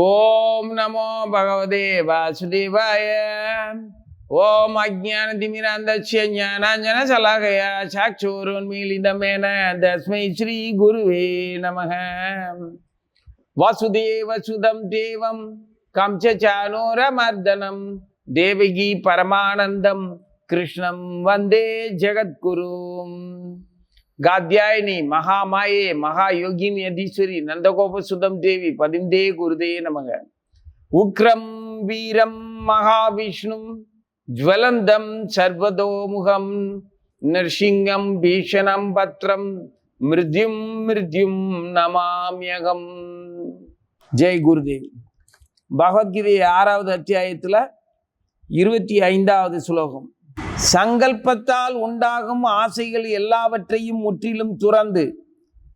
ஓம் நமோ பகவதே வாசுதேவாய. ஓம் அஜான அஜானதிமிராந்தஸ்ய ஞானாஞ்சன சலாகையா. சலாகய சாட்சோரோன்மீலிதமேன தஸ்மை ஸ்ரீ குருவே நமக. வாசுதேவ சுதம் தேவம் கம்சானோரமர்தனம் தேவகி பரமானந்தம் கிருஷ்ணம் வந்தே ஜெகத்குரும் காத்தியாயினி மகாமாயே மகாயோகினி அதீஸ்வரி நந்தகோப சுதம் தேவி பதிந்தே குருதே நமக உக்ரம் வீரம் மகாவிஷ்ணும் ஜுவலந்தம் சர்வதோமுகம் நர்சிங்கம் பீஷணம் பத்ரம் மிருத்யும் மிருத்யும் நமாமியகம் ஜெய் குருதேவ் பகவத்கீதை ஆறாவது அத்தியாயத்தில் இருபத்தி ஐந்தாவது சுலோகம் சங்கல்பத்தால் உண்டாகும் ஆசைகள் எல்லாவற்றையும் முற்றிலும் துறந்து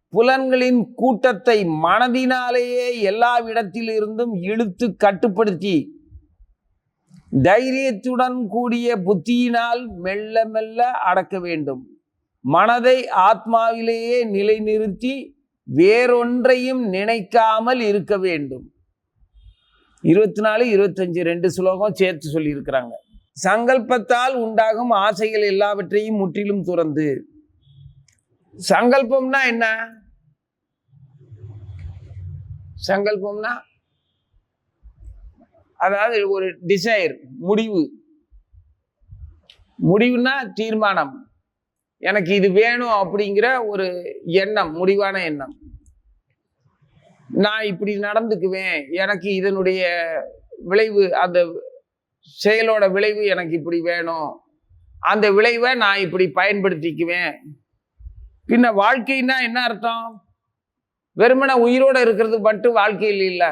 புலன்களின் கூட்டத்தை மனதினாலேயே எல்லா இடத்திலிருந்தும் இழுத்து கட்டுப்படுத்தி தைரியத்துடன் கூடிய புத்தியினால் மெல்ல மெல்ல அடக்க வேண்டும். மனதை ஆத்மாவிலேயே நிலைநிறுத்தி வேறொன்றையும் நினைக்காமல் இருக்க வேண்டும். இருபத்தி நாலு இருபத்தஞ்சு ரெண்டு ஸ்லோகம் சேர்த்து சொல்லியிருக்கிறாங்க. சங்கல்பத்தால் உண்டாகும் ஆசைகள் எல்லாவற்றையும் முற்றிலும் துறந்து. சங்கல்பம்னா என்ன? சங்கல்பம்னா அதாவது ஒரு டிசைர் முடிவு. முடிவுனா தீர்மானம். எனக்கு இது வேணும் அப்படிங்கிற ஒரு எண்ணம் முடிவான எண்ணம். நான் இப்படி நடந்துக்குவேன் எனக்கு இதனுடைய விளைவு அந்த செயலோட விளைவு எனக்கு இப்படி வேணும். அந்த விளைவை நான் இப்படி பயன்படுத்திக்குவேன். பின்ன வாழ்க்கைன்னா என்ன அர்த்தம்? வெறுமனை உயிரோடு இருக்கிறது மட்டும் வாழ்க்கையில் இல்லை.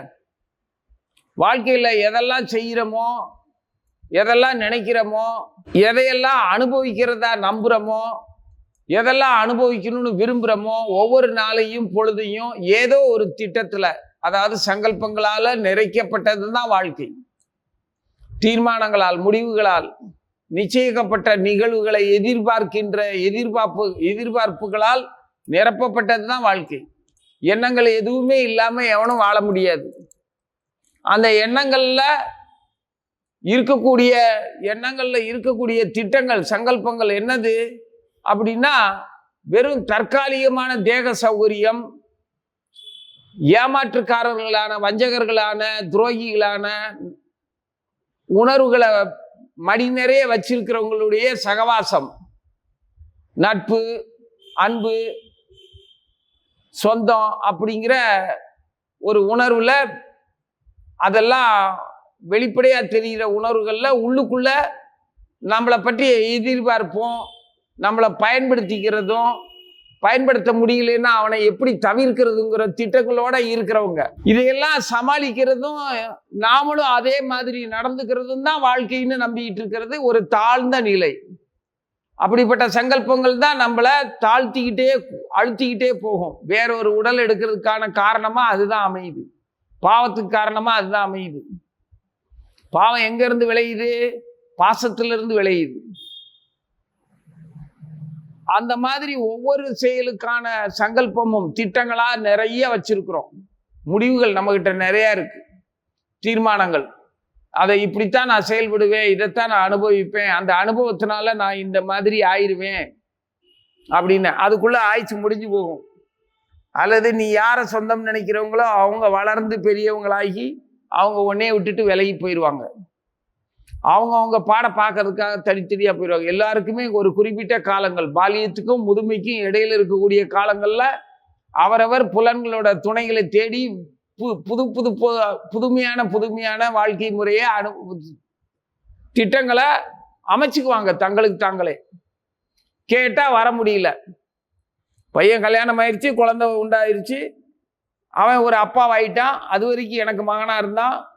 வாழ்க்கையில் எதெல்லாம் செய்கிறோமோ எதெல்லாம் நினைக்கிறோமோ எதையெல்லாம் அனுபவிக்கிறதா நம்புகிறோமோ எதெல்லாம் அனுபவிக்கணும்னு விரும்புகிறோமோ ஒவ்வொரு நாளையும் பொழுதையும் ஏதோ ஒரு திட்டத்தில் அதாவது சங்கல்பங்களால் நிறைக்கப்பட்டது தான் வாழ்க்கை. தீர்மானங்களால் முடிவுகளால் நிச்சயிக்கப்பட்ட நிகழ்வுகளை எதிர்பார்க்கின்ற எதிர்பார்ப்பு எதிர்பார்ப்புகளால் நிரப்பப்பட்டது தான் வாழ்க்கை. எண்ணங்கள் எதுவுமே இல்லாமல் எவனும் வாழ முடியாது. அந்த எண்ணங்களில் இருக்கக்கூடிய எண்ணங்களில் இருக்கக்கூடிய திட்டங்கள் சங்கல்பங்கள் என்னது? அப்படின்னா வெறும் தற்காலிகமான தேக சௌகரியம் ஏமாற்றுக்காரர்களான வஞ்சகர்களான துரோகிகளான உணர்வுகளை மடி நிறைய வச்சிருக்கிறவங்களுடைய சகவாசம். நட்பு அன்பு சொந்தம் அப்படிங்கிற ஒரு உணர்வில் அதெல்லாம் வெளிப்படையாக தெரிகிற உணர்வுகளில் உள்ளுக்குள்ளே நம்மளை பற்றி எதிர்பார்ப்போம் நம்மளை பயன்படுத்திக்கிறதும் பயன்படுத்த முடியலன்னா அவனை எப்படி தவிர்க்கிறதுங்கிற திட்டங்களோட இருக்கிறவங்க. இதையெல்லாம் சமாளிக்கிறதும் நாமளும் அதே மாதிரி நடந்துக்கிறதும் தான் வாழ்க்கைன்னு நம்பிக்கிட்டு இருக்கிறது ஒரு தாழ்ந்த நிலை. அப்படிப்பட்ட சங்கல்பங்கள் தான் நம்மளை தாழ்த்திக்கிட்டே அழுத்திக்கிட்டே போகும். வேற ஒரு உடல் எடுக்கிறதுக்கான காரணமா அதுதான் அமையுது. பாவத்துக்கு காரணமா அதுதான் அமையுது. பாவம் எங்கேருந்து விளையுது? பாசத்திலிருந்து விளையுது. அந்த மாதிரி ஒவ்வொரு செயலுக்கான சங்கல்பமும் திட்டங்களாக நிறைய வச்சிருக்கிறோம். முடிவுகள் நம்மகிட்ட நிறைய இருக்கு. தீர்மானங்கள். அதை இப்படித்தான் நான் செயல்படுவேன் இதைத்தான் நான் அனுபவிப்பேன் அந்த அனுபவத்தினால நான் இந்த மாதிரி ஆயிடுவேன் அப்படின்னு. அதுக்குள்ள ஆயிடுச்சு முடிஞ்சு போகும். அல்லது நீ யாரை சொந்தம் நினைக்கிறவங்களோ அவங்க வளர்ந்து பெரியவங்களாகி அவங்க உடனே விட்டுட்டு விலகி போயிடுவாங்க அவங்க அவங்க பாட பார்க்கறதுக்காக தனித்தனியாக போயிடுவாங்க. எல்லாருக்குமே ஒரு குறிப்பிட்ட காலங்கள். பாலியத்துக்கும் முதுமைக்கும் இடையில் இருக்கக்கூடிய காலங்களில் அவரவர் புலன்களோட துணைகளை தேடி பு புது புது புதுமையான புதுமையான வாழ்க்கை முறையை அனு திட்டங்களை அமைச்சுக்குவாங்க. தங்களுக்கு தாங்களே. கேட்டால் வர முடியல. பையன் கல்யாணம் ஆயிடுச்சு குழந்தை உண்டாயிருச்சு. அவன் ஒரு அப்பாவாயிட்டான். அது வரைக்கும் எனக்கு மகனாக இருந்தான்.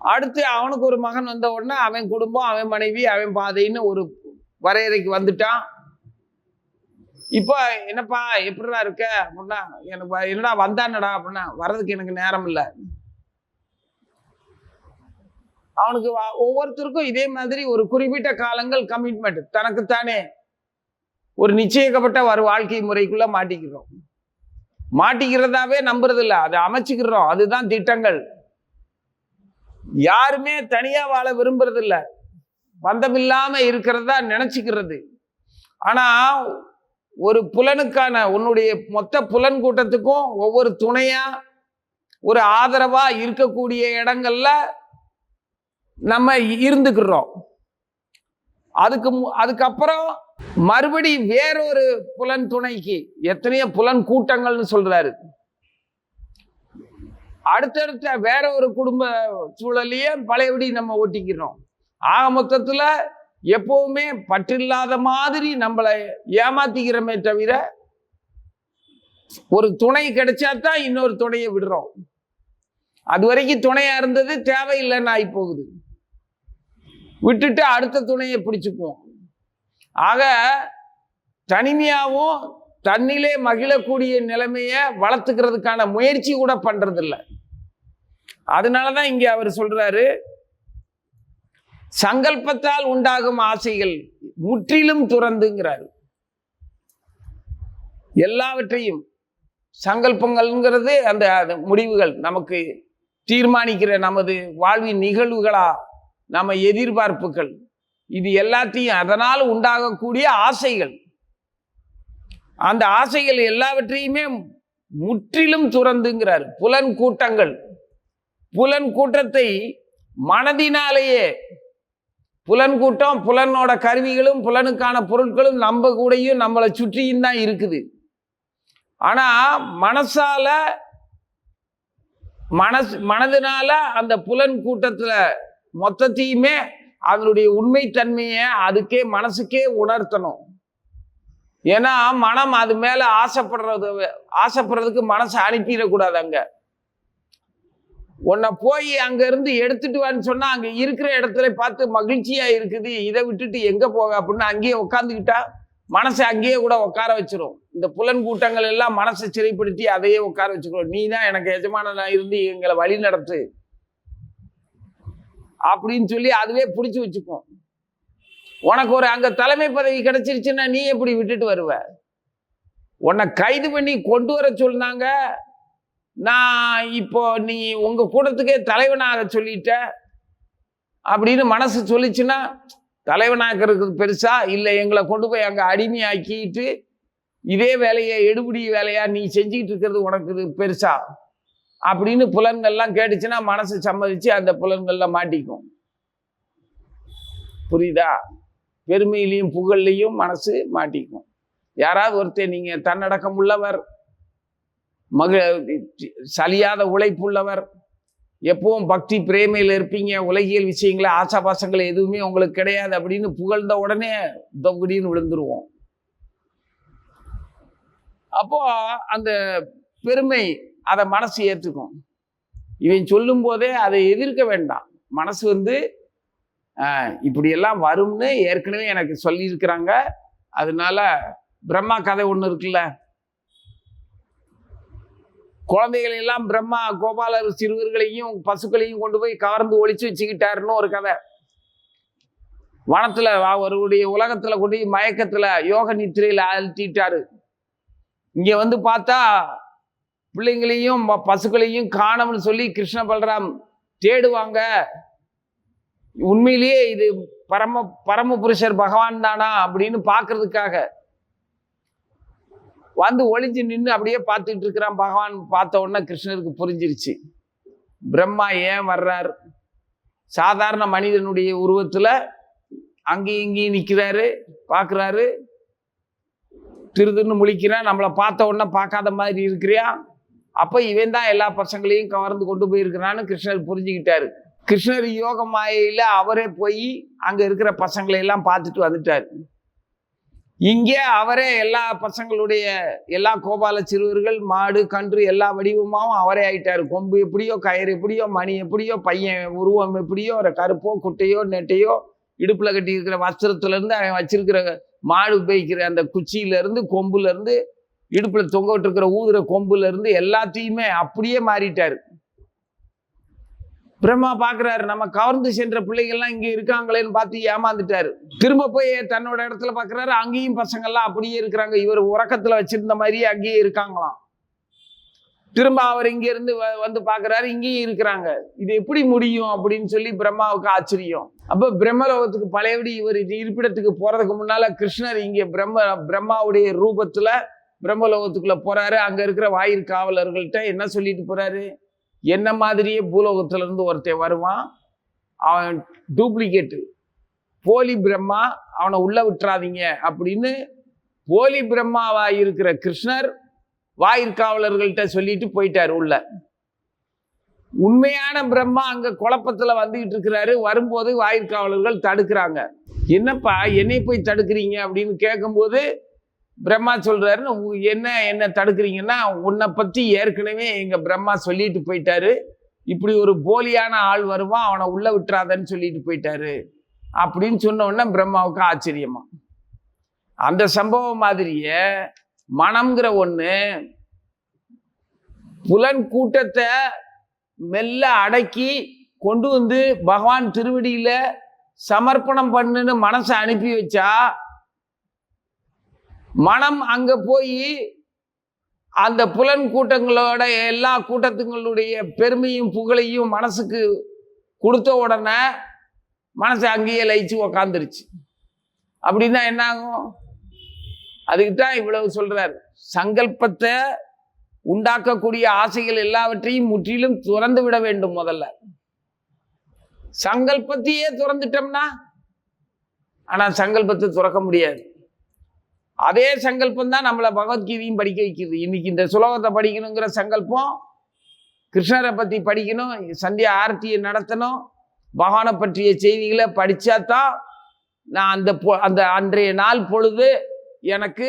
அடுத்து அவனுக்கு ஒரு மகன் வந்த உடனே அவன் குடும்பம் அவன் மனைவி அவன் பாதைன்னு ஒரு வரையறைக்கு வந்துட்டான். இப்போ என்னப்பா எப்படிடா இருக்க? அப்படின்னா எனக்கு என்னடா வந்தானடா? அப்படின்னா வர்றதுக்கு எனக்கு நேரம் இல்லை. அவனுக்கு ஒவ்வொருத்தருக்கும் இதே மாதிரி ஒரு குறிப்பிட்ட காலங்கள் கமிட்மெண்ட் தனக்குத்தானே. ஒரு நிச்சயிக்கப்பட்ட ஒரு வாழ்க்கை முறைக்குள்ள மாட்டிக்கிறோம். மாட்டிக்கிறதாவே நம்புறது அதை அமைச்சுக்கிறோம். அதுதான் திட்டங்கள். யாருமே தனியா வாழ விரும்புறது பந்தமில்லாமல் பந்தமில்லாம இருக்கிறதா நினைச்சுக்கிறது. ஆனா ஒரு புலனுக்கான உன்னுடைய மொத்த புலன் கூட்டத்துக்கும் ஒவ்வொரு துணையா ஒரு ஆதரவா இருக்கக்கூடிய இடங்கள்ல நம்ம இருந்துக்கிறோம். அதுக்கு மு- அதுக்கப்புறம் மறுபடி வேறொரு புலன் துணைக்கு எத்தனையோ புலன் கூட்டங்கள்னு சொல்றாரு. அடுத்தடுத்த வேற ஒரு குடும்ப சூழலையே பழையபடி நம்ம ஒட்டிக்கிறோம் ஆக மொத்தத்தில் எப்பவுமே பற்றில்லாத மாதிரி நம்மளை ஏமாத்திக்கிறோமே தவிர ஒரு துணை கிடைச்சா தான் இன்னொரு துணையை விடுறோம். அது வரைக்கும் துணையா இருந்தது தேவையில்லைன்னு ஆகி போகுது விட்டுட்டு அடுத்த துணையை பிடிச்சுக்குவோம். ஆக தனிமையாகவும் தன்னிலே மகிழக்கூடிய நிலைமையை வளர்த்துக்கிறதுக்கான முயற்சி கூட அதனால அதனாலதான் இங்க அவர் சொல்றாரு சங்கல்பத்தால் உண்டாகும் ஆசைகள் முற்றிலும் துறந்துங்கிறாரு. எல்லாவற்றையும் சங்கல்பங்கள்ங்கிறது அந்த அந்த முடிவுகள் நமக்கு தீர்மானிக்கிற நமது வாழ்வின் நிகழ்வுகளா நம்ம எதிர்பார்ப்புகள் இது எல்லாத்தையும் அதனால் உண்டாகக்கூடிய ஆசைகள். அந்த ஆசைகள் எல்லாவற்றையுமே முற்றிலும் துறந்துங்கிறார். புலன் கூட்டங்கள் புலன் கூட்டத்தை மனதினாலேயே புலன் கூட்டம் புலனோட கருவிகளும் புலனுக்கான பொருட்களும் நம்ம கூடயும் நம்மளை சுற்றியும் தான் இருக்குது. ஆனால் மனசால மனசு மனதினால அந்த புலன் கூட்டத்தில் மொத்தத்தையுமே அதனுடைய உண்மைத்தன்மையை அதுக்கே மனசுக்கே உணர்த்தணும். ஏன்னா மனம் அது மேலே ஆசைப்படுறது ஆசைப்படுறதுக்கு மனசை அனுப்பிடக்கூடாது அங்கே. உன்னை போய் அங்கேருந்து எடுத்துட்டு வான்னு சொன்னால் அங்கே இருக்கிற இடத்துல பார்த்து மகிழ்ச்சியாக இருக்குது. இதை விட்டுட்டு எங்கே போக அப்படின்னு அங்கேயே உட்காந்துக்கிட்டா மனசை அங்கேயே கூட உட்கார வச்சிரும். இந்த புலன் கூட்டங்கள் எல்லாம் மனசை சிறைப்படுத்தி அதையே உட்கார வச்சுக்கிறோம் நீ தான் எனக்கு எஜமானனாக இருந்து எங்களை வழி நடத்து அப்படின்னு சொல்லி அதுவே பிடிச்சி வச்சுப்போம். உனக்கு ஒரு அங்கே தலைமை பதவி கிடைச்சிருச்சுன்னா நீ எப்படி விட்டுட்டு வருவ? உன்னை கைது பண்ணி கொண்டு வர சொன்னாங்க. நான் இப்போ நீ உங்கள் கூட்டத்துக்கே தலைவனாக சொல்லிட்ட அப்படின்னு மனசு சொல்லிச்சுன்னா தலைவனாக்கிறதுக்கு பெருசா இல்லை எங்களை கொண்டு போய் அங்கே அடிமையாக்கிட்டு இதே வேலையை எடுபடி வேலையா நீ செஞ்சுக்கிட்டு இருக்கிறது உனக்கு இது பெருசா அப்படின்னு புலன்கள்லாம் கேட்டுச்சுன்னா மனசு சம்மதிச்சு அந்த புலன்கள்ல மாட்டிக்கும். புரியுதா? பெருமையிலையும் புகழ்லையும் மனசு மாட்டிக்கும். யாராவது ஒருத்தர் நீங்கள் தன்னடக்கம் உள்ளவர் மக சலியாத உழைப்புள்ளவர். எப்பவும் பக்தி பிரேமையில் இருப்பீங்க. உலகியல் விஷயங்களை ஆசாபாசங்கள் எதுவுமே உங்களுக்கு கிடையாது அப்படின்னு புகழ்ந்த உடனே தொங்குடின்னு விழுந்துருவோம். அப்போ அந்த பெருமை அதை மனசு ஏற்றுக்கும். இவன் சொல்லும் போதே அதை எதிர்க்க வேண்டாம். மனசு வந்து இப்படியெல்லாம் வரும்னு ஏற்கனவே எனக்கு சொல்லியிருக்கிறாங்க. அதனால பிரம்மா கதை ஒன்று இருக்குல்ல? குழந்தைகள் எல்லாம் பிரம்மா கோபாலர் சிறுவர்களையும் பசுக்களையும் கொண்டு போய் கவர்ந்து ஒழிச்சு வச்சுக்கிட்டாருன்னு ஒரு கதை. வனத்துல அவருடைய உலகத்துல கொண்டு மயக்கத்துல யோக நித்திரையில அழுத்திட்டாரு இங்க வந்து பார்த்தா பிள்ளைங்களையும் ம- பசுக்களையும் காணோம்னு சொல்லி கிருஷ்ண பலராம் தேடுவாங்க. உண்மையிலேயே இது பரம பரமபுருஷர் பகவான் தானா அப்படின்னு பார்க்கிறதுக்காக. வந்து ஒளிஞ்சு நின்று அப்படியே பார்த்துட்டு இருக்கிறான். பகவான் பார்த்த உடனே கிருஷ்ணருக்கு புரிஞ்சிருச்சு. பிரம்மா ஏன் வர்றார்? சாதாரண மனிதனுடைய உருவத்தில் அங்கேயும் இங்கேயும் நிற்கிறாரு பார்க்குறாரு. திருதுன்னு முழிக்கிறான். நம்மளை பார்த்த உடனே பார்க்காத மாதிரி இருக்கிறியா? அப்போ இவன் தான் எல்லா பசங்களையும் கவர்ந்து கொண்டு போயிருக்கிறான்னு கிருஷ்ணர் புரிஞ்சுக்கிட்டாரு. கிருஷ்ணர் யோக மாயையில் அவரே போய் அங்கே இருக்கிற பசங்களை எல்லாம் பார்த்துட்டு வந்துட்டார். இங்கே அவரே எல்லா பசங்களுடைய எல்லா கோபால சிறுவர்கள் மாடு கன்று எல்லா வடிவமாகவும் அவரே ஆயிட்டாரு. கொம்பு எப்படியோ கயிறு எப்படியோ மணி எப்படியோ பையன் உருவம் எப்படியோ ஒரு கருப்போ குட்டையோ நெட்டையோ இடுப்புல கட்டி இருக்கிற வஸ்திரத்துலேருந்து அவன் வச்சிருக்கிற மாடு உபயோகிக்கிற அந்த குச்சியிலேருந்து கொம்புலேருந்து இடுப்பில் இடுப்புல தொங்க விட்டுருக்கிற ஊதுற கொம்புலேருந்து எல்லாத்தையுமே அப்படியே மாறிட்டார். பிரம்மா பாக்குறாரு. நம்ம கவர்ந்து சென்ற பிள்ளைகள்லாம் இங்கே இருக்காங்களேன்னு பார்த்து ஏமாந்துட்டாரு. திரும்ப போய் தன்னோட இடத்துல பாக்குறாரு. அங்கேயும் பசங்கள்லாம் அப்படியே இருக்கிறாங்க. இவர் உறக்கத்துல வச்சிருந்த மாதிரியே அங்கேயே இருக்காங்களாம். திரும்ப அவர் இங்கேருந்து வ- வந்து பாக்குறாரு. இங்கேயும் இருக்கிறாங்க. இது எப்படி முடியும் அப்படின்னு சொல்லி பிரம்மாவுக்கு ஆச்சரியம். அப்போ பிரம்மலோகத்துக்கு பழையபடி இவர் இது இருப்பிடத்துக்கு போறதுக்கு முன்னால் கிருஷ்ணர் இங்கே பிரம்ம பிரம்மாவுடைய ரூபத்துல பிரம்மலோகத்துக்குள்ளே போறாரு. அங்க இருக்கிற வாயிற் காவலர்கள்ட்ட என்ன சொல்லிட்டு போறாரு? என்ன மாதிரியே பூலோகத்திலேருந்து ஒருத்தன் வருவான்? அவன் டூப்ளிகேட்டு போலி பிரம்மா அவனை உள்ளே விட்டுறாதீங்க. அப்படின்னு போலி பிரம்மாவா இருக்கிற கிருஷ்ணர் வாயிற்காவலர்கள்ட்ட சொல்லிட்டு போயிட்டார் உள்ள. உண்மையான பிரம்மா அங்கே குழப்பத்தில் வந்துக்கிட்டு இருக்கிறாரு. வரும்போது வாயிற்காவலர்கள் தடுக்கிறாங்க. என்னப்பா என்னை போய் தடுக்கிறீங்க அப்படின்னு கேட்கும்போது பிரம்மா சொல்கிறாருன்னு "உ- என்ன என்ன தடுக்கிறீங்கன்னா உன்னை பற்றி ஏற்கனவே எங்கள் பிரம்மா சொல்லிட்டு போயிட்டாரு. இப்படி ஒரு போலியான ஆள் வருவான் அவனை உள்ளே விட்டுறாதன்னு சொல்லிட்டு போயிட்டாரு. அப்படின்னு சொன்ன பிரம்மாவுக்கு ஆச்சரியமா. அந்த சம்பவம் மாதிரியே மனம்ங்கிற ஒன்று புலன் கூட்டத்தை மெல்ல அடக்கி கொண்டு வந்து பகவான் திருவடியில் சமர்ப்பணம் பண்ணுன்னு மனசை அனுப்பி வச்சா மனம் அங்க போய் அந்த புலன் கூட்டங்களோட எல்லா கூட்டத்துங்களுடைய பெருமையும் புகழையும் மனசுக்கு கொடுத்த உடனே மனசு அங்கேயே லயிச்சு உக்காந்துருச்சு. அப்படின்னா என்ன ஆகும் அதுக்கு தான் இவ்வளவு சொல்றார். சங்கல்பத்தை உண்டாக்கக்கூடிய ஆசைகள் எல்லாவற்றையும் முற்றிலும் துறந்து விட வேண்டும் முதல்ல. சங்கல்பத்தையே துறந்துட்டோம்னா ஆனா சங்கல்பத்தை துறக்க முடியாது. அதே சங்கல்பம் தான் நம்மளை பகவத்கீதையும் படிக்க வைக்கிறது இன்னைக்கு இந்த சுலோகத்தை படிக்கணுங்கிற சங்கல்பம் கிருஷ்ணரை பற்றி படிக்கணும் சந்தியா ஆர்த்தியை நடத்தணும் பகவானை பற்றிய செய்திகளை படித்தா தான் நான் அந்த பொ- அந்த அன்றைய நாள் பொழுது எனக்கு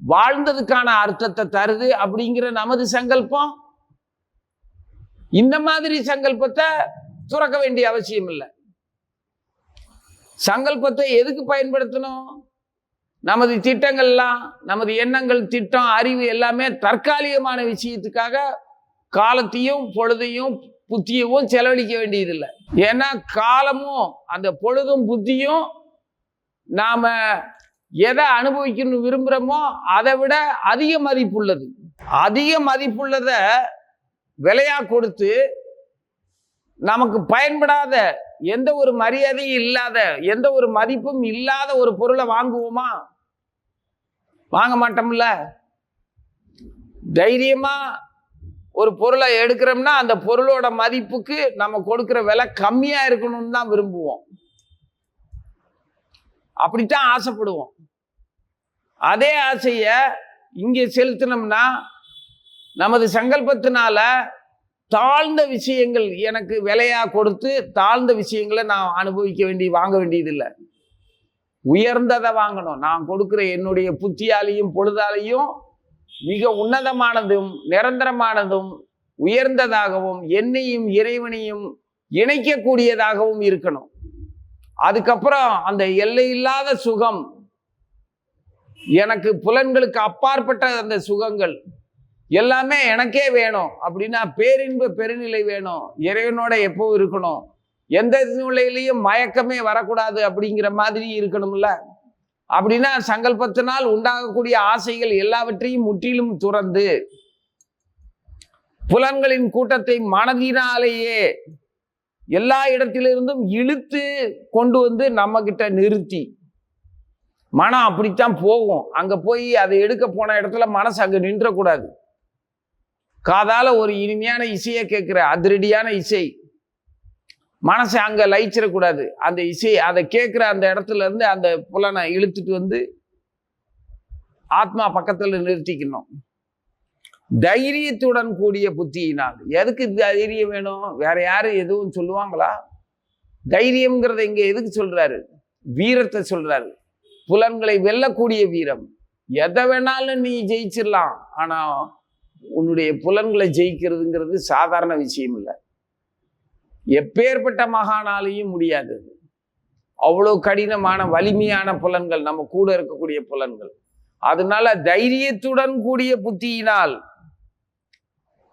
வாழ்ந்ததுக்கான அர்த்தத்தை தருது அப்படிங்கிற நமது சங்கல்பம். இந்த மாதிரி சங்கல்பத்தை துறக்க வேண்டிய அவசியம் இல்லை. சங்கல்பத்தை எதுக்கு பயன்படுத்தணும்? நமது திட்டங்கள்லாம் நமது எண்ணங்கள் திட்டம் அறிவு எல்லாமே தற்காலிகமான விஷயத்துக்காக காலத்தையும் பொழுதையும் புத்தியவும் செலவழிக்க வேண்டியதில்லை. ஏன்னா காலமும் அந்த பொழுதும் புத்தியும் நாம எதை அனுபவிக்கணும்னு விரும்புகிறோமோ அதை விட அதிக மதிப்புள்ளது. அதிக மதிப்புள்ளதை விலையாக கொடுத்து நமக்கு பயன்படாத எந்த ஒரு மரியாதையும் இல்லாத எந்த ஒரு மதிப்பும் இல்லாத ஒரு பொருளை வாங்குவோமா? வாங்க மாட்டோம்ல. தைரியமா ஒரு பொருளை எடுக்கிறோம்னா அந்த பொருளோட மதிப்புக்கு நம்ம கொடுக்குற விலை கம்மியா இருக்கணும்னு தான் விரும்புவோம். அப்படித்தான் ஆசைப்படுவோம். அதே ஆசைய இங்கே செலுத்தினோம்னா நமது சங்கல்பத்தினால தாழ்ந்த விஷயங்கள் எனக்கு விலையாக கொடுத்து தாழ்ந்த விஷயங்களை நான் அனுபவிக்க வேண்டி வாங்க வேண்டியதில்லை. உயர்ந்ததை வாங்கணும். நான் கொடுக்குற என்னுடைய புத்தியாலையும் பொழுதாலையும் மிக உன்னதமானதும் நிரந்தரமானதும் உயர்ந்ததாகவும் என்னையும் இறைவனையும் இணைக்கக்கூடியதாகவும் இருக்கணும். அதுக்கப்புறம் அந்த எல்லையில்லாத சுகம் எனக்கு புலன்களுக்கு அப்பாற்பட்ட அந்த சுகங்கள் எல்லாமே எனக்கே வேணும் அப்படின்னா பேரின்ப பெருநிலை வேணும். இறைவனோட எப்பவும் இருக்கணும். எந்த நிலையிலையும் மயக்கமே வரக்கூடாது அப்படிங்கிற மாதிரி இருக்கணும்ல. அப்படின்னா சங்கல்பத்தினால் உண்டாகக்கூடிய ஆசைகள் எல்லாவற்றையும் முற்றிலும் துறந்து புலன்களின் கூட்டத்தை மனதினாலேயே எல்லா இடத்திலிருந்தும் இழுத்து கொண்டு வந்து நம்ம கிட்ட நிறுத்தி மனம் அப்படித்தான் போகும். அங்க போய் அதை எடுக்க போன இடத்துல மனசு அங்க நின்றக்கூடாது. காதால் ஒரு இனிமையான இசையை கேட்குற அதிரடியான இசை. மனசை அங்கே லயிச்சிடக்கூடாது. அந்த இசை அதை கேட்குற அந்த இடத்துல இருந்து அந்த புலனை இழுத்துட்டு வந்து ஆத்மா பக்கத்தில் நிறுத்திக்கணும். தைரியத்துடன் கூடிய புத்தியினால். எதுக்கு தைரியம் வேணும்? வேற யாரும் எதுவும் சொல்லுவாங்களா? தைரியம்ங்கிறத இங்கே எதுக்கு சொல்கிறாரு வீரத்தை சொல்கிறாரு புலன்களை வெல்லக்கூடிய வீரம். எதை வேணாலும் நீ ஜெயிச்சிடலாம். ஆனால் உன்னுடைய புலன்களை ஜெயிக்கிறதுங்கிறது சாதாரண விஷயம் இல்லை எப்பேற்பட்ட மகானாலையும் முடியாது. அவ்வளோ கடினமான வலிமையான புலன்கள் நம்ம கூட இருக்கக்கூடிய புலன்கள். அதனால தைரியத்துடன் கூடிய புத்தியினால்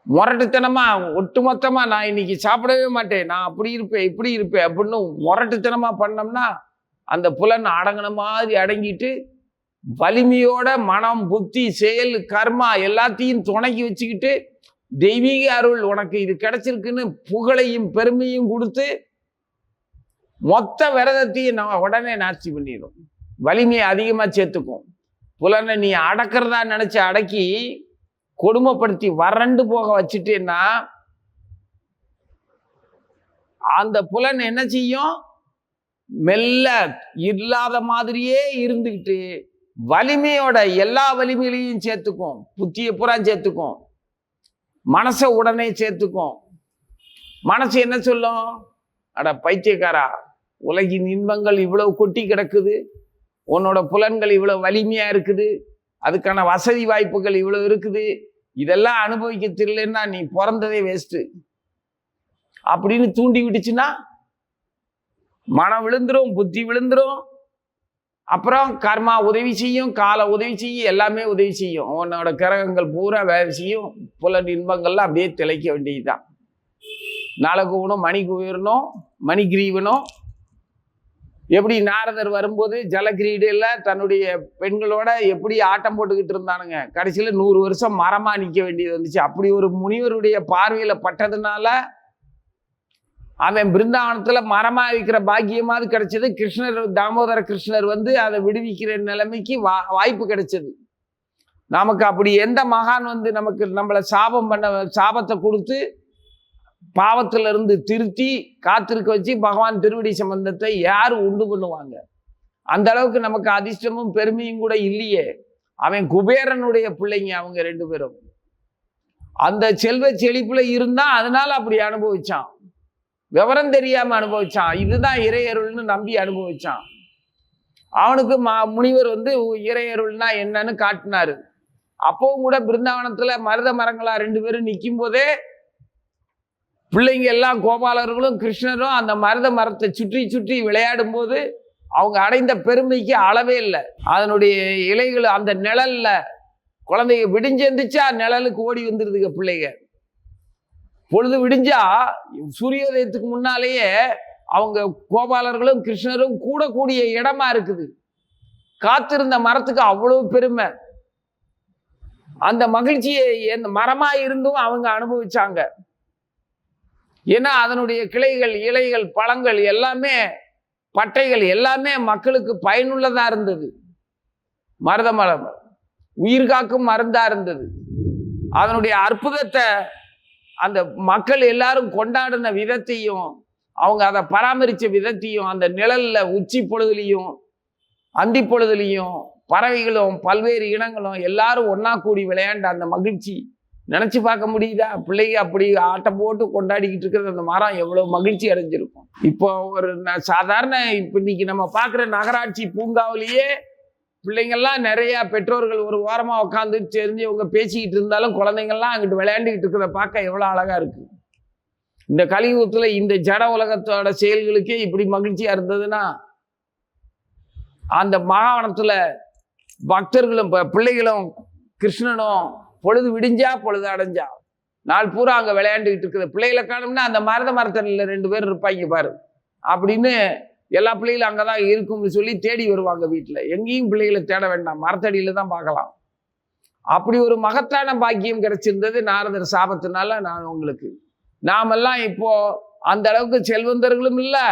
முரட்டுத்தனமா ஒட்டுமொத்தமா நான் இன்னைக்கு சாப்பிடவே மாட்டேன் நான் அப்படி இருப்பேன் இப்படி இருப்பேன் அப்படின்னு முரட்டுத்தனமா பண்ணோம்னா அந்த புலன் அடங்கின மாதிரி அடங்கிட்டு வலிமையோட மனம் புத்தி செயல் கர்மா எல்லாத்தையும் துணக்கி வச்சுக்கிட்டு தெய்வீக அருள் உனக்கு இது கிடைச்சிருக்குன்னு புகழையும் பெருமையும் கொடுத்து மொத்த விரதத்தையும் நம்ம உடனே நாட்சி பண்ணிடும் வலிமையை அதிகமாக சேர்த்துக்கும். புலனை நீ அடக்கிறதா நினச்சி அடக்கி கொடுமைப்படுத்தி வறண்டு போக வச்சுட்டேன்னா அந்த புலன் என்ன செய்யும்? மெல்ல இல்லாத மாதிரியே இருந்துக்கிட்டு வலிமையோட எல்லா வலிமைகளையும் சேர்த்துக்கும். புத்தியை பூரா சேர்த்துக்கும். மனசை உடனே சேர்த்துக்கும். மனசு என்ன சொல்லும்? அட பைத்தியக்காரா உலகின் இன்பங்கள் இவ்வளவு கொட்டி கிடக்குது. உன்னோட புலன்கள் இவ்வளவு வலிமையா இருக்குது. அதுக்கான வசதி வாய்ப்புகள் இவ்வளவு இருக்குது. இதெல்லாம் அனுபவிக்க தெரியலன்னா நீ பிறந்ததே வேஸ்ட்டு அப்படின்னு தூண்டி விட்டுச்சுன்னா மனம் விழுந்துரும் புத்தி விழுந்துரும். அப்புறம் கர்மா உதவி செய்யும் கால உதவி செய்யும் எல்லாமே உதவி செய்யும். உன்னோட கிரகங்கள் பூரா வேலை செய்யும். புலன் இன்பங்கள்லாம் அப்படியே திளைக்க வேண்டியதுதான். நலகுவனும் மணி மணிகிரீவனும் எப்படி நாரதர் வரும்போது ஜலகிரீடில் தன்னுடைய பெண்களோட எப்படி ஆட்டம் போட்டுக்கிட்டு இருந்தானுங்க. கடைசியில் நூறு வருஷம் மரமாக நிற்க வேண்டியது வந்துச்சு. அப்படி ஒரு முனிவருடைய பார்வையில் பட்டதுனால அவன் பிருந்தாவனத்தில் மரமாக இருக்கிற பாக்கியமாவது கிடைச்சது. கிருஷ்ணர் தாமோதர கிருஷ்ணர் வந்து அதை விடுவிக்கிற நிலைமைக்கு வா வாய்ப்பு கிடைச்சது. நமக்கு அப்படி எந்த மகான் வந்து நமக்கு நம்மளை சாபம் பண்ண சாபத்தை கொடுத்து பாவத்திலிருந்து திருத்தி காத்திருக்க வச்சு பகவான் திருவடி சம்பந்தத்தை யார் உண்டு பண்ணுவாங்க? அந்த அளவுக்கு நமக்கு அதிர்ஷ்டமும் பெருமையும் கூட இல்லையே. அவன் குபேரனுடைய பிள்ளைங்க அவங்க ரெண்டு பேரும். அந்த செல்வ செழிப்புல இருந்தா அதனால அப்படி அனுபவிச்சான். விவரம் தெரியாம அனுபவிச்சான். இதுதான் இறையருள்னு நம்பி அனுபவிச்சான். அவனுக்கு மா முனிவர் வந்து இறையருள்னா என்னன்னு காட்டினாரு. அப்பவும் கூட பிருந்தாவனத்துல மருத மரங்களா ரெண்டு பேரும் நிற்கும் போதே பிள்ளைங்க எல்லாம் கோபாலர்களும் கிருஷ்ணரும் அந்த மருத மரத்தை சுற்றி சுற்றி விளையாடும் போது அவங்க அடைந்த பெருமைக்கு அளவே இல்லை. அதனுடைய இலைகள் அந்த நிழல்ல குழந்தைங்க விடிஞ்செந்திச்சா நிழலுக்கு ஓடி வந்துருதுங்க பிள்ளைங்க. பொழுது விடிஞ்சா சூரியோதயத்துக்கு முன்னாலேயே அவங்க கோபாலர்களும் கிருஷ்ணரும் கூடக்கூடிய இடமா இருக்குது. காத்திருந்த மரத்துக்கு அவ்வளவு பெருமை. அந்த மகிழ்ச்சியை எந்த மரமா இருந்தும் அவங்க அனுபவிச்சாங்க. ஏன்னா அதனுடைய கிளைகள் இலைகள் பழங்கள் எல்லாமே பட்டைகள் எல்லாமே மக்களுக்கு பயனுள்ளதா இருந்தது. மருத மரம் உயிர் காக்கும் மருந்தா இருந்தது. அதனுடைய அற்புதத்தை அந்த மக்கள் எல்லாரும் கொண்டாடின விதத்தையும் அவங்க அதை பராமரித்த விதத்தையும் அந்த நிழலில் உச்சி பொழுதுலையும் அந்தி பொழுதுலையும் பறவைகளும் பல்வேறு இனங்களும் எல்லாரும் ஒன்றா கூடி விளையாண்ட அந்த மகிழ்ச்சி. நினச்சி பார்க்க முடியுதா? பிள்ளைங்க அப்படி ஆட்டம் போட்டு கொண்டாடிக்கிட்டு இருக்கிற அந்த மரம் எவ்வளோ மகிழ்ச்சி அடைஞ்சிருக்கும். இப்போ ஒரு சாதாரண இப்போ இன்னைக்கு நம்ம பார்க்குற நகராட்சி பூங்காவிலேயே பிள்ளைங்கள்லாம் நிறையா பெற்றோர்கள் ஒரு ஓரமாக உட்காந்து தெரிஞ்சு இவங்க பேசிக்கிட்டு இருந்தாலும் குழந்தைங்கள்லாம் அங்கிட்டு விளையாண்டுக்கிட்டு இருக்கிறத பார்க்க எவ்வளோ அழகாக இருக்குது இந்த கலியுகத்தில் இந்த ஜட உலகத்தோட செயல்களுக்கே இப்படி மகிழ்ச்சியாக இருந்ததுன்னா அந்த மாகாணத்தில் பக்தர்களும் ப- பிள்ளைகளும் கிருஷ்ணனும் பொழுது விடிஞ்சா பொழுது அடைஞ்சா நாள் பூரா அங்கே விளையாண்டுக்கிட்டு இருக்கிற பிள்ளைகளை காணும்னா அந்த மரத மரத்தனில் ரெண்டு பேர் இருப்பாங்க பாரு. அப்படின்னு எல்லா பிள்ளைகளும் அங்கதான் இருக்கும்னு சொல்லி தேடி வருவாங்க வீட்டில். எங்கேயும் பிள்ளைகளை தேட வேண்டாம். மரத்தடியில் தான் பார்க்கலாம். அப்படி ஒரு மகத்தான பாக்கியம் கிடைச்சிருந்தது நாரதர் சாபத்தினால நான் உங்களுக்கு. நாமெல்லாம் இப்போ அந்த அளவுக்கு செல்வந்தர்களும் இல்லை.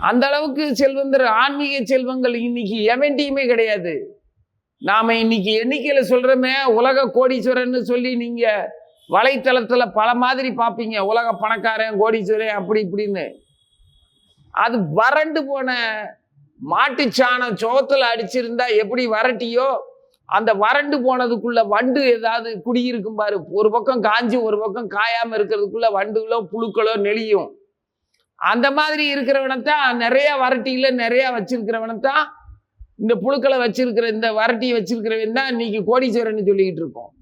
அந்த அளவுக்கு செல்வந்தர் ஆன்மீக செல்வங்கள் இன்னைக்கு எவன்டியுமே கிடையாது. நாம இன்னைக்கு எண்ணிக்கையில சொல்றோமே உலக கோடீஸ்வரன்னு சொல்லி நீங்க வலைத்தளத்துல பல மாதிரி பார்ப்பீங்க. உலக பணக்காரன் கோடீஸ்வரன் அப்படி இப்படின்னு. அது வறண்டு போன மாட்டுச்சாணம் சோத்துல அடிச்சிருந்தா எப்படி வறட்டியோ அந்த வறண்டு போனதுக்குள்ள வண்டு ஏதாவது குடியிருக்கும் பாரு. ஒரு பக்கம் காஞ்சி ஒரு பக்கம் காயாம இருக்கிறதுக்குள்ள வண்டுகளோ புழுக்களோ நெளியும். அந்த மாதிரி இருக்கிறவனத்தான் நிறைய வரட்டியில நிறைய வச்சிருக்கிறவனத்தான் இந்த புழுக்களை வச்சிருக்கிற இந்த வரட்டியை வச்சிருக்கிறவன் தான் இன்னைக்கு கோடீஸ்வரன் சொல்லிக்கிட்டு இருக்கோம்.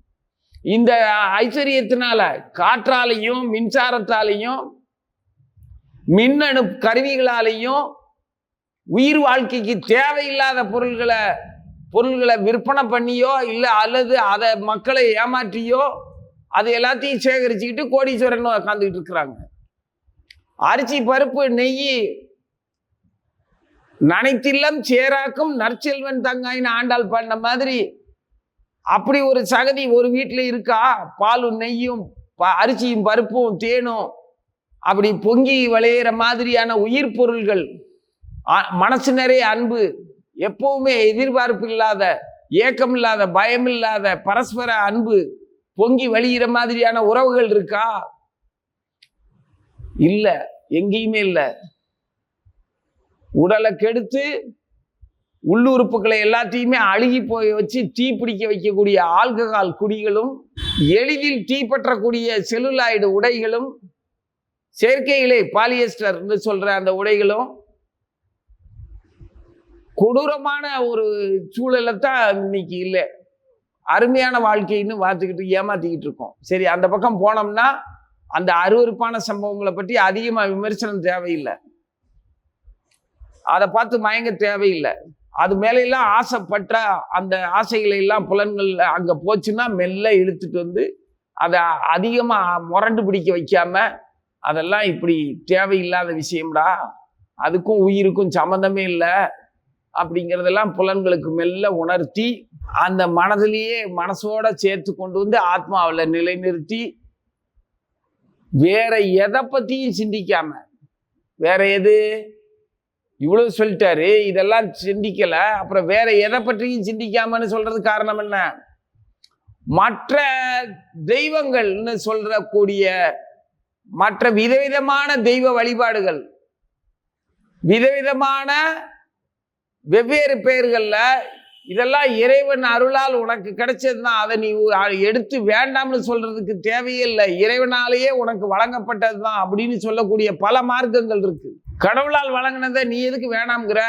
இந்த ஐஸ்வர்யத்தினால காற்றாலையும் மின்சாரத்தாலையும் மின்னணு கருவிகளாலையும் உயிர் வாழ்க்கைக்கு தேவையில்லாத பொருள்களை பொருள்களை விற்பனை பண்ணியோ இல்லை அல்லது அதை மக்களை ஏமாற்றியோ அது எல்லாத்தையும் சேகரிச்சுக்கிட்டு கோடீஸ்வரன் உட்காந்துக்கிட்டு இருக்கிறாங்க. அரிசி பருப்பு நெய் நனைத்தில்லம் சேராக்கும் நற்செல்வன் தங்காயின்னு ஆண்டாள் பண்ண மாதிரி அப்படி ஒரு சகதி ஒரு வீட்டில் இருக்கா? பாலும் நெய்யும் ப- அரிசியும் பருப்பும் தேனும் அப்படி பொங்கி வளையிற மாதிரியான உயிர் பொருள்கள் மனசு நிறைய அன்பு எப்பவுமே எதிர்பார்ப்பு இல்லாத ஏக்கம் இல்லாத பயம் இல்லாத பரஸ்பர அன்பு பொங்கி வழிகிற மாதிரியான உறவுகள் இருக்கா? இல்ல எங்கேயுமே இல்ல. உடலை கெடுத்து உள்ளுறுப்புகளை எல்லாத்தையுமே அழுகி போய் வச்சு டீ பிடிக்க வைக்கக்கூடிய ஆல்கஹால் குடிகளும் எளிதில் டீ பற்றக்கூடிய செல்லுலாய்டு உடைகளும் செயற்கை இலை பாலியஸ்டர்னு சொல்ற அந்த உடைகளும் கொடூரமான ஒரு சூழலை தான் இன்னைக்கு இல்லை. அருமையான வாழ்க்கைன்னு பார்த்துக்கிட்டு ஏமாத்திக்கிட்டு இருக்கோம். சரி அந்த பக்கம் போனோம்னா அந்த அருவருப்பான சம்பவங்களை பற்றி அதிகமாக விமர்சனம் தேவையில்லை. அதை பார்த்து மயங்க தேவையில்லை. அது மேலெல்லாம் ஆசைப்பட்ட அந்த ஆசைகளை எல்லாம் புலன்கள் அங்கே போச்சுன்னா மெல்ல இழுத்துட்டு வந்து அதை அதிகமாக முரண்டு பிடிக்க வைக்காமல் அதெல்லாம் இப்படி தேவையில்லாத விஷயம்டா. அதுக்கும் உயிருக்கும் சம்மந்தமே இல்லை. அப்படிங்கிறதெல்லாம் புலன்களுக்கு மெல்ல உணர்த்தி அந்த மனதிலேயே மனசோட சேர்த்து கொண்டு வந்து ஆத்மாவில் நிலைநிறுத்தி வேற எதை பற்றியும் சிந்திக்காம வேற எது? இவ்வளோ சொல்லிட்டாரு இதெல்லாம் சிந்திக்கலை. அப்புறம் வேற எதை பற்றியும் சிந்திக்காமன்னு சொல்றது காரணம் என்ன? மற்ற தெய்வங்கள்னு சொல்றக்கூடிய மற்ற விதவிதமான தெய்வ வழிபாடுகள். விதவிதமான வெவ்வேறு பெயர்களில் இதெல்லாம் இறைவன் அருளால் உனக்கு கிடைச்சதுதான் அதை நீ எடுத்து வேண்டாம்னு சொல்றதுக்கு தேவையில்லை இறைவனாலேயே உனக்கு வழங்கப்பட்டதுதான் அப்படின்னு சொல்லக்கூடிய பல மார்க்கங்கள் இருக்கு. கடவுளால் வழங்கினதை நீ எதுக்கு வேணாம்ங்கிற?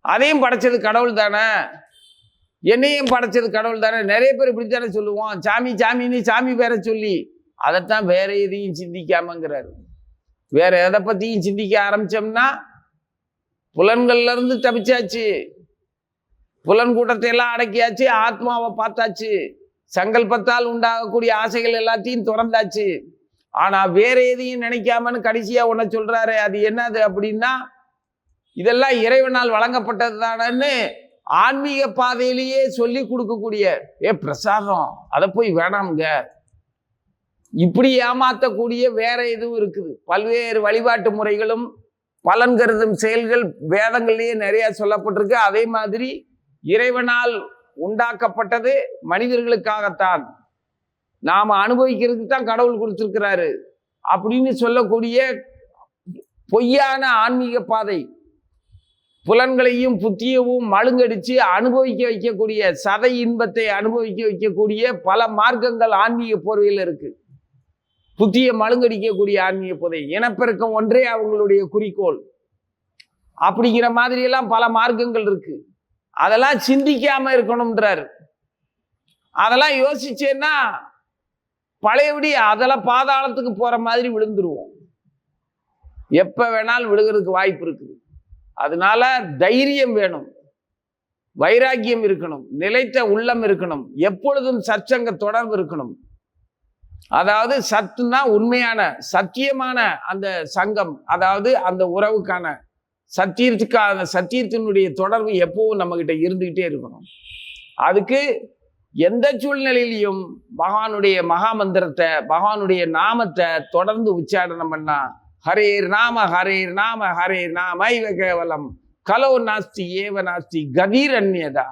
அதையும் படைச்சது கடவுள் தானே? என்னையும் படைச்சது கடவுள் தானே? நிறைய பேர் இப்படித்தானே சொல்லுவோம் சாமி சாமின்னு சாமி பேரை சொல்லி அதைத்தான் வேற எதையும் சிந்திக்காமங்கிறாரு. வேற எதை பத்தியும் சிந்திக்க ஆரம்பிச்சோம்னா புலன்கள்ல இருந்து தப்பிச்சாச்சு. புலன் கூட்டத்தை எல்லாம் அடக்கியாச்சு ஆத்மாவை பார்த்தாச்சு. சங்கல்பத்தால் உண்டாகக்கூடிய ஆசைகள் எல்லாத்தையும் திறந்தாச்சு. ஆனா வேற எதையும் நினைக்காமன்னு கடைசியா உன்னை சொல்றாரு அது என்னது அப்படின்னா இதெல்லாம் இறைவனால் வழங்கப்பட்டது தானேன்னு ஆன்மீக பாதையிலேயே சொல்லி கொடுக்கக்கூடிய ஏ பிரசாதம். அதை போய் வேணாமுங்க. இப்படி ஏமாத்தக்கூடிய வேற எதுவும் இருக்குது. பல்வேறு வழிபாட்டு முறைகளும் பலன் கருதும் செயல்கள் வேதங்கள்லேயே நிறைய சொல்லப்பட்டிருக்கு. அதே மாதிரி இறைவனால் உண்டாக்கப்பட்டது மனிதர்களுக்காகத்தான். நாம் அனுபவிக்கிறதுக்கு தான் கடவுள் கொடுத்துருக்கிறாரு. அப்படின்னு சொல்லக்கூடிய பொய்யான ஆன்மீக பாதை. புலன்களையும் புத்தியவும் மழுங்கடிச்சு அனுபவிக்க வைக்கக்கூடிய சதை இன்பத்தை அனுபவிக்க வைக்கக்கூடிய பல மார்க்கங்கள் ஆன்மீக போர்வையில் இருக்குது புத்திய மழுங்கடிக்கக்கூடிய ஆன்மீக புதை. இனப்பெருக்கம் ஒன்றே அவங்களுடைய குறிக்கோள். அப்படிங்கிற மாதிரி எல்லாம் பல மார்க்கங்கள் இருக்கு. அதெல்லாம் சிந்திக்காம இருக்கணும்ன்றார். அதெல்லாம் யோசிச்சேன்னா பழையபடி அதெல்லாம் பாதாளத்துக்கு போற மாதிரி விழுந்துருவோம். எப்ப வேணாலும் விழுகிறதுக்கு வாய்ப்பு இருக்குது. அதனால தைரியம் வேணும். வைராக்கியம் இருக்கணும். நிலைத்த உள்ளம் இருக்கணும். எப்பொழுதும் சற்சங்க தொடர்பு இருக்கணும். அதாவது சத்துனா உண்மையான சத்தியமான அந்த சங்கம் அதாவது அந்த உறவுக்கான சத்தியத்துக்கான சத்தியத்தினுடைய தொடர்பு எப்பவும் நம்மக்கிட்ட இருந்துக்கிட்டே இருக்கணும். அதுக்கு எந்த சூழ்நிலையிலையும் பகவானுடைய மகாமந்திரத்தை பகவானுடைய நாமத்தை தொடர்ந்து உச்சாரணம் பண்ணா ஹரேர் நாம ஹரேர் நாம ஹரேர் நாம இவ கேவலம் கலோ நாஸ்தி ஏவ நாஸ்தி கதீர் அந்நியதா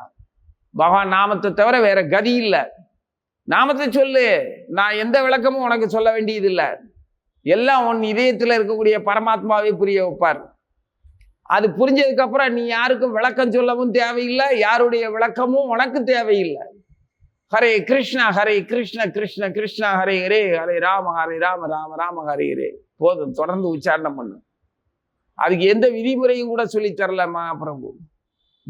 பகவான் நாமத்தை தவிர வேற கதி இல்லை. நாமத்தை சொல்லு. நான் எந்த விளக்கமும் உனக்கு சொல்ல வேண்டியதில்லை. எல்லாம் உன் இதயத்தில் இருக்கக்கூடிய பரமாத்மாவை புரிய வைப்பார். அது புரிஞ்சதுக்கப்புறம் நீ யாருக்கும் விளக்கம் சொல்லவும் தேவையில்லை. யாருடைய விளக்கமும் உனக்கு தேவையில்லை. ஹரே கிருஷ்ணா ஹரே கிருஷ்ண கிருஷ்ண கிருஷ்ணா ஹரே ஹரே ஹரே ராம ஹரே ராம ராம ராம ஹரே ஹரே போதும் தொடர்ந்து உச்சாரணம் பண்ணு. அதுக்கு எந்த விதிமுறையும் கூட சொல்லித் தரல மகாபிரபு.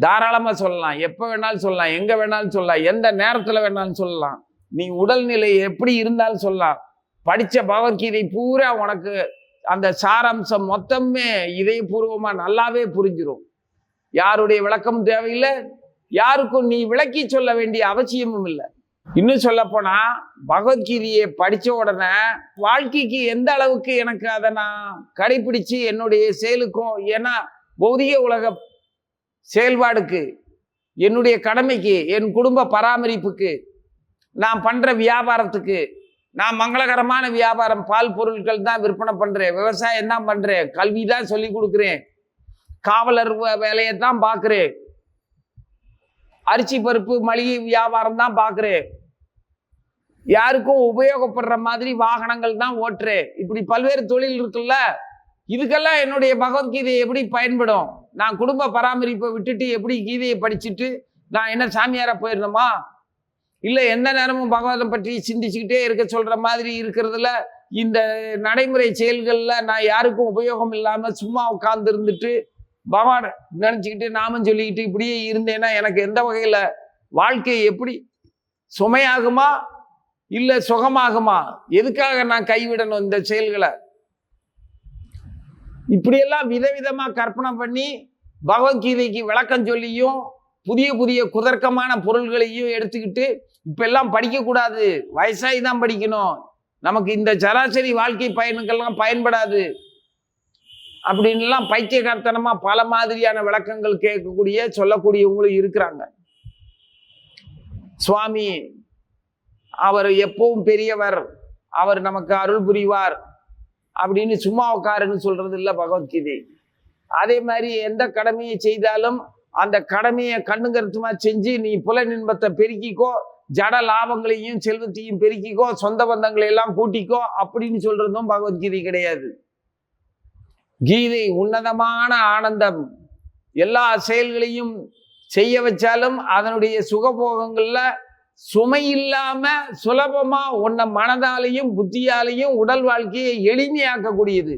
தாராளமாக சொல்லலாம். எப்போ வேணாலும் சொல்லலாம். எங்கே வேணாலும் சொல்லலாம். எந்த நேரத்தில் வேணாலும் சொல்லலாம். நீ உடல்நிலை எப்படி இருந்தாலும் சொல்லலாம். படித்த பகவத்கீதை பூரா உனக்கு அந்த சாராம்சம் மொத்தமே இதயபூர்வமாக நல்லாவே புரிஞ்சிடும் யாருடைய விளக்கமும் தேவையில்லை. யாருக்கும் நீ விளக்கி சொல்ல வேண்டிய அவசியமும் இல்லை. இன்னும் சொல்ல போனா பகவத்கீதையை படித்த உடனே வாழ்க்கைக்கு எந்த அளவுக்கு எனக்கு அதை நான் கடைபிடிச்சு என்னுடைய செயலுக்கும் ஏன்னா பௌதிக உலக செயல்பாடுக்கு என்னுடைய கடமைக்கு என் குடும்ப பராமரிப்புக்கு நான் பண்ணுற வியாபாரத்துக்கு நான் மங்களகரமான வியாபாரம் பால் பொருட்கள் தான் விற்பனை பண்ணுறேன் விவசாயம் தான் பண்ணுறேன் கல்வி தான் சொல்லி கொடுக்குறேன் காவலர் வேலையை தான் பார்க்குறேன் அரிசி பருப்பு மளிகை வியாபாரம் தான் பார்க்குறேன். யாருக்கும் உபயோகப்படுற மாதிரி வாகனங்கள் தான் ஓட்டுறேன். இப்படி பல்வேறு தொழில் இருக்குல்ல இதுக்கெல்லாம் என்னுடைய பகவத்கீதை எப்படி பயன்படும்? நான் குடும்ப பராமரிப்பை விட்டுட்டு எப்படி கீதையை படிச்சுட்டு நான் என்ன சாமியாரா போயிடணுமா? இல்லை எந்த நேரமும் பகவதை பற்றி சிந்திச்சுக்கிட்டே இருக்க சொல்கிற மாதிரி இருக்கிறதுல இந்த நடைமுறை செயல்களில் நான் யாருக்கும் உபயோகம் இல்லாமல் சும்மா உட்கார்ந்து இருந்துட்டு பகவானை நினச்சிக்கிட்டு நாமும் சொல்லிக்கிட்டு இப்படியே இருந்தேன்னா எனக்கு எந்த வகையில் வாழ்க்கை எப்படி? சுமையாகுமா? இல்லை சுகமாகுமா? எதுக்காக நான் கைவிடணும் இந்த செயல்களை? இப்படியெல்லாம் விதவிதமாக கற்பனை பண்ணி பகவத்கீதைக்கு விளக்கம் சொல்லியும் புதிய புதிய குதர்க்கமான பொருள்களையும் எடுத்துக்கிட்டு இப்பெல்லாம் படிக்கக்கூடாது. வயசாகி தான் படிக்கணும். நமக்கு இந்த சராசரி வாழ்க்கை பயனுக்கெல்லாம் பயன்படாது. அப்படின்லாம் பைத்தியகார்த்தனமாக பல மாதிரியான விளக்கங்கள் கேட்கக்கூடிய சொல்லக்கூடியவங்களும் இருக்கிறாங்க. சுவாமி அவர் எப்பவும் பெரியவர். அவர் நமக்கு அருள் புரிவார். அப்படின்னு சும்மா உட்காருன்னு சொல்றது இல்லை பகவத்கீதை. அதே மாதிரி எந்த கடமையை செய்தாலும் அந்த கடமையை கண்ணுங்கருத்துமா செஞ்சு நீ புல இன்பத்தை பெருக்கிக்கோ ஜட லாபங்களையும் செல்வத்தையும் பெருக்கிக்கோ சொந்த பந்தங்களை எல்லாம் கூட்டிக்கோ அப்படின்னு சொல்றதும் பகவத்கீதை கிடையாது. கீதை உன்னதமான ஆனந்தம். எல்லா செயல்களையும் செய்ய வச்சாலும் அதனுடைய சுகபோகங்களில் சுமை இல்லாம சுலபமா உன்னை மனதாலையும் புத்தியாலையும் உடல் வாழ்க்கையை எளிமையாக்கக்கூடியது.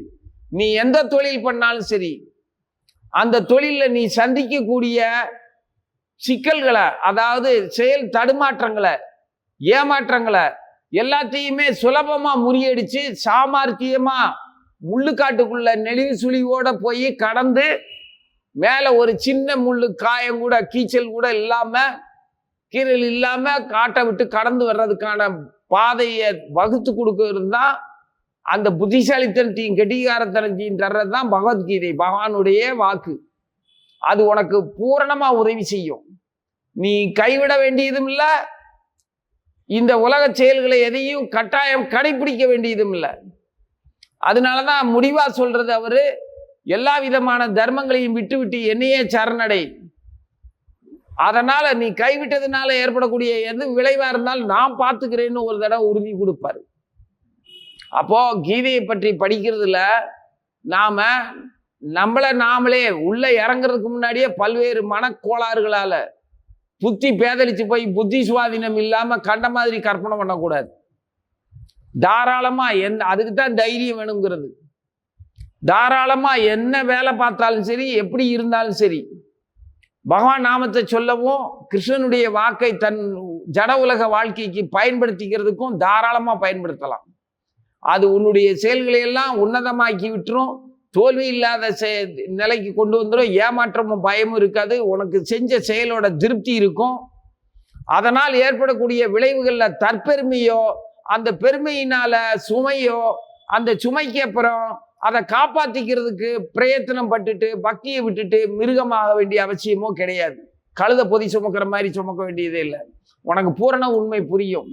நீ எந்த தொழில் பண்ணாலும் சரி அந்த தொழிலில் நீ சந்திக்கக்கூடிய சிக்கல்களை அதாவது செயல் தடுமாற்றங்களை ஏமாற்றங்களை எல்லாத்தையுமே சுலபமாக முறியடிச்சு சாமார்த்தியமாக முள்ளுக்காட்டுக்குள்ள நெளிவு சுழிவோட போய் கடந்து மேலே ஒரு சின்ன முள்ளு காயம் கூட கீச்சல் கூட இல்லாமல் கீரல் இல்லாமல் காட்டை விட்டு கடந்து வர்றதுக்கான பாதையை வகுத்து கொடுக்கறது தான் அந்த புத்திசாலித்தனத்தையும் கெட்டிகாரத்தனத்தையும் தர்றது தான் பகவத்கீதை பகவானுடைய வாக்கு. அது உனக்கு பூரணமா உதவி செய்யும். நீ கைவிட வேண்டியதும் இல்லை இந்த உலக செயல்களை எதையும் கட்டாயம் கடைபிடிக்க வேண்டியதும் இல்லை அதனாலதான் முடிவா சொல்றது அவரு எல்லா விதமான தர்மங்களையும் விட்டுவிட்டு என்னையே சரணடை. அதனால நீ கைவிட்டதுனால ஏற்படக்கூடிய எது விளைவா இருந்தாலும் நான் பார்த்துக்கிறேன்னு ஒரு தடவை உறுதி கொடுப்பாரு. அப்போ கீதையை பற்றி படிக்கிறதுல நாம நம்மளை நாமளே உள்ள இறங்குறதுக்கு முன்னாடியே பல்வேறு மனக்கோளாறுகளால புத்தி பேதலிச்சு போய் புத்தி சுவாதீனம் இல்லாம கண்ட மாதிரி கற்பனை பண்ணக்கூடாது. தாராளமா எந்த அதுக்கு தான் தைரியம் வேணுங்கிறது. தாராளமா என்ன வேலை பார்த்தாலும் சரி எப்படி இருந்தாலும் சரி பகவான் நாமத்தை சொல்லவும் கிருஷ்ணனுடைய வாக்கை தன் ஜட உலக வாழ்க்கைக்கு பயன்படுத்திக்கிறதுக்கும் தாராளமாக பயன்படுத்தலாம். அது உன்னுடைய செயல்களை எல்லாம் உன்னதமாக்கி விட்டுரும். தோல்வி இல்லாத செ- நிலைக்கு கொண்டு வந்துடும் ஏமாற்றமும் பயமும் இருக்காது. உனக்கு செஞ்ச செயலோட திருப்தி இருக்கும். அதனால் ஏற்படக்கூடிய விளைவுகளில் தற்பெருமையோ அந்த பெருமையினால சுமையோ அந்த சுமைக்கு அப்புறம் அதை காப்பாற்றிக்கிறதுக்கு பிரயத்தனம் பட்டுட்டு பக்தியை விட்டுட்டு மிருகமாக வேண்டிய அவசியமோ கிடையாது. கழுத பொதி சுமக்கிற மாதிரி சுமக்க வேண்டியதே இல்லை. உனக்கு பூரண உண்மை புரியும்.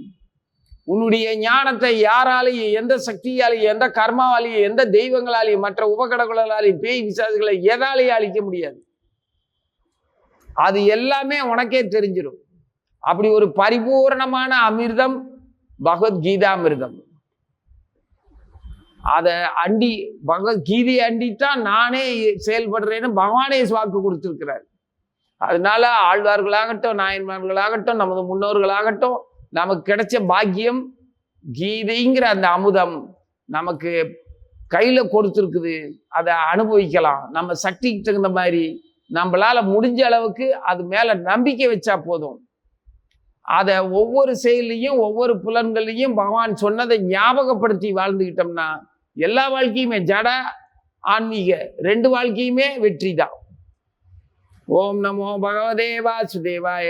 உன்னுடைய ஞானத்தை யாராலையும் எந்த சக்தியாலையும் எந்த கர்மாவாலையும் எந்த தெய்வங்களாலையும் மற்ற உபகடங்களாலையும் பேய் விசாசுகளை எதாலையும் அழிக்க முடியாது. அது எல்லாமே உனக்கே தெரிஞ்சிடும். அப்படி ஒரு பரிபூரணமான அமிர்தம் பகவத்கீதா அமிர்தம் அதை அண்டி பகவத்கீதையை அண்டித்தான் நானே செயல்படுறேன்னு பகவானே வாக்கு கொடுத்துருக்கிறார். அதனால ஆழ்வார்களாகட்டும் நாயன்மார்களாகட்டும் நமது முன்னோர்களாகட்டும் நமக்கு கிடைச்ச பாக்கியம் கீதைங்கிற அந்த அமுதம் நமக்கு கையில் கொடுத்துருக்குது. அதை அனுபவிக்கலாம். நம்ம சக்திக்கு தகுந்த மாதிரி நம்மளால் முடிஞ்ச அளவுக்கு அது மேலே நம்பிக்கை வச்சா போதும். அதை ஒவ்வொரு செயலையும் ஒவ்வொரு புலன்களையும் பகவான் சொன்னதை ஞாபகப்படுத்தி வாழ்ந்துக்கிட்டோம்னா எல்லா வாழ்க்கையுமே ஜட ஆன்மீக ரெண்டு வாழ்க்கையுமே வெற்றி தான் ஓம் நமோ பகவதே வாசுதேவாய.